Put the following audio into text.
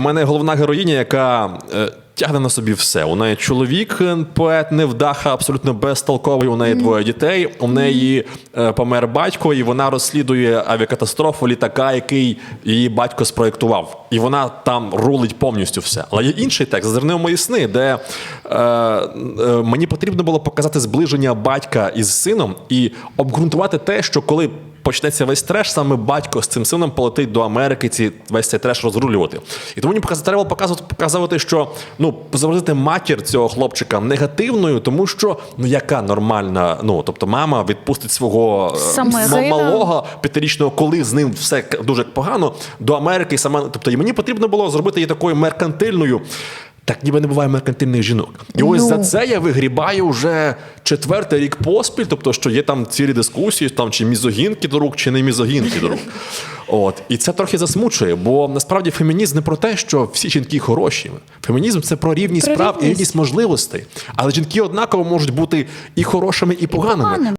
У мене головна героїня, яка е, тягне на собі все. У неї чоловік, е, поет, невдаха, абсолютно безтолковий. У неї двоє дітей. У неї е, помер батько, і вона розслідує авіакатастрофу літака, який її батько спроєктував. І вона там рулить повністю все. Але є інший текст «Зазирни в мої сни, де е, е, мені потрібно було показати зближення батька із сином і обґрунтувати те, що коли почнеться весь треш, саме батько з цим сином полетить до Америки, ці весь цей треш розрулювати. І тому мені треба показувати, показувати, що ну зобразити матір цього хлопчика негативною, тому що ну яка нормальна, ну тобто мама відпустить свого е, Саме малого п'ятирічного, коли з ним все дуже погано, до Америки саме. Тобто, і мені потрібно було зробити її такою меркантильною. Так ніби не буває меркантильних жінок. І ось Ну. за це я вигрібаю вже четвертий рік поспіль, тобто, що є там цілі дискусії, там чи мізогінки до рук, чи не мізогінки до рук. От. І це трохи засмучує, бо насправді фемінізм не про те, що всі жінки хороші. Фемінізм це про рівність Про прав і рівність. можливостей. Але жінки однаково можуть бути і хорошими, і поганими.